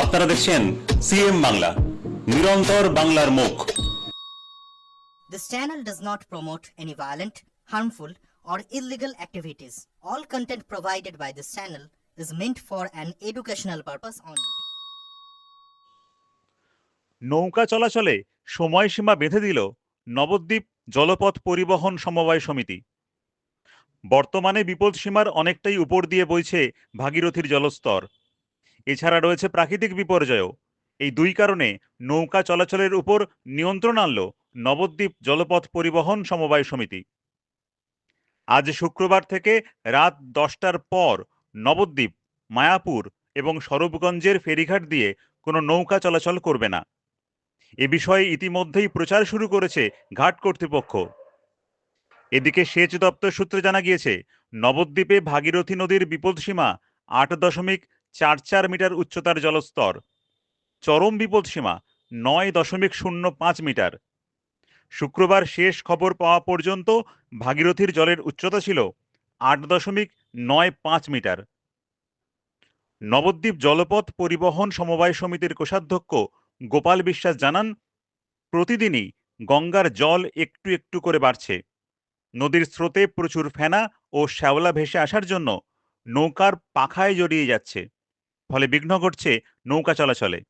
আপনারা দেখছেন সিএম বাংলা নিরন্তর বাংলার মুখ। This channel does not promote any violent harmful or illegal activities all content provided by this channel is meant for an educational purpose only নৌকা চলাচলে সময়সীমা বেঁধে দিল নবদ্বীপ জলপথ পরিবহন সমবায় সমিতি। বর্তমানে বিপদ সীমার অনেকটাই উপর দিয়ে বইছে ভাগীরথীর জলস্তর। এছাড়া রয়েছে প্রাকৃতিক বিপর্যয়ও। এই দুই কারণে নৌকা চলাচলের উপর নিয়ন্ত্রণ আনল নবদ্বীপ জলপথ পরিবহন সমবায় সমিতি। আজ শুক্রবার থেকে রাত দশটার পর নবদ্বীপ, মায়াপুর এবং সরবগঞ্জের ফেরিঘাট দিয়ে কোনো নৌকা চলাচল করবে না। এ বিষয়ে ইতিমধ্যেই প্রচার শুরু করেছে ঘাট কর্তৃপক্ষ। এদিকে সেচ দপ্তর সূত্রে জানা গিয়েছে, নবদ্বীপে ভাগীরথী নদীর বিপদসীমা আট দশমিক চার চার মিটার উচ্চতার জলস্তর। চরম বিপদসীমা নয় দশমিক শূন্য পাঁচ মিটার। শুক্রবার শেষ খবর পাওয়া পর্যন্ত ভাগীরথীর জলের উচ্চতা ছিল আট দশমিক নয় পাঁচ মিটার। নবদ্বীপ জলপথ পরিবহন সমবায় সমিতির কোষাধ্যক্ষ গোপাল বিশ্বাস জানান, প্রতিদিনই গঙ্গার জল একটু একটু করে বাড়ছে। নদীর স্রোতে প্রচুর ফেনা ও শ্যাওলা ভেসে আসার জন্য নৌকার পাখায় জড়িয়ে যাচ্ছে। ফলে বিঘ্ন ঘটছে, নৌকা চলাচলে।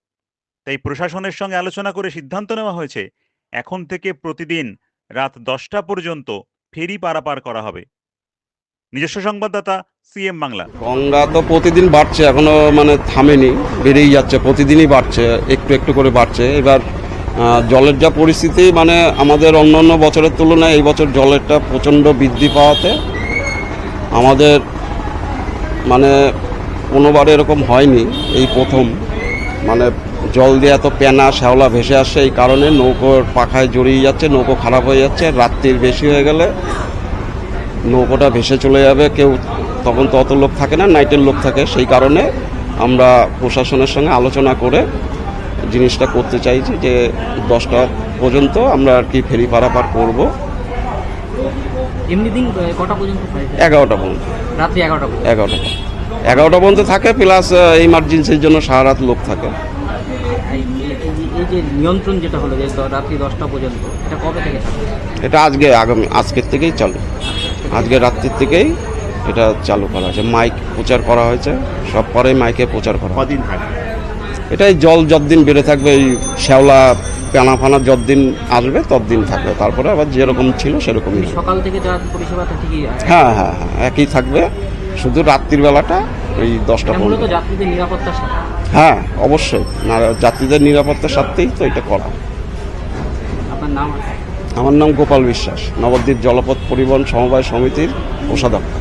তাই প্রশাসনের সঙ্গে আলোচনা করে সিদ্ধান্ত নেওয়া হয়েছে, এখন থেকে প্রতিদিন রাত দশটা পর্যন্ত ফেরি পারাপার করা হবে। নিজস্ব সংবাদদাতা সিএম বাংলা। গঙ্গা তো প্রতিদিন বাড়ছে, এখনও মানে থামেনি, বেড়েই যাচ্ছে, প্রতিদিনই বাড়ছে, একটু একটু করে বাড়ছে। এবার জলের যা পরিস্থিতি মানে আমাদের অন্য অন্য বছরের তুলনায় এই বছর জলেরটা প্রচণ্ড বৃদ্ধি পাওয়াতে আমাদের মানে কোনোবার এরকম হয়নি এই প্রথম। মানে জল দিয়ে এত প্যানা শ্যাওলা ভেসে আসছে এই কারণে নৌকোর পাখায় জড়িয়ে যাচ্ছে নৌকো খারাপ হয়ে যাচ্ছে রাত্রির বেশি হয়ে গেলে নৌকোটা ভেসে চলে যাবে কেউ তখন তো অত লোক থাকে না নাইটের লোক থাকে। সেই কারণে আমরা প্রশাসনের সঙ্গে আলোচনা করে জিনিসটা করতে চাইছি যে দশটা পর্যন্ত আমরা আর কি ফেরি পারাপার করব। এমনি দিন কটা পর্যন্ত এগারোটা পর্যন্ত। রাত্রি এগারোটা পর্যন্ত। এগারোটা এগারোটা পর্যন্ত থাকে প্লাস ইমার্জেন্সির জন্য সারা রাত লোক থাকে। এই এই- এই যে- নিয়ন্ত্রণ যেটা হলো যে রাত্রি দশটা পর্যন্ত এটা কবে থেকে এটা আজকে আগামী আজকের থেকেই চালু। আজকে রাত্রির থেকেই এটা চালু করা হয়েছে। মাইক প্রচার করা হয়েছে। সব পরে মাইকে প্রচার করা কদিন এটাই জল যতদিন বেড়ে থাকবে এই শ্যাওলা পেনা ফানা যতদিন আসবে ততদিন থাকবে। তারপরে আবার যেরকম ছিল সেরকমই সকাল থেকে পরিষেবাটা ঠিকই হ্যাঁ হ্যাঁ হ্যাঁ একই থাকবে। শুধু রাত্রির বেলাটা ওই দশটা পর্যন্ত হ্যাঁ অবশ্যই। যাত্রীদের নিরাপত্তার সাথেই তো এটা করা। আমার নাম গোপাল বিশ্বাস নবদ্বীপ জলপথ পরিবহন সমবায় সমিতির কোষাধ্যক্ষ।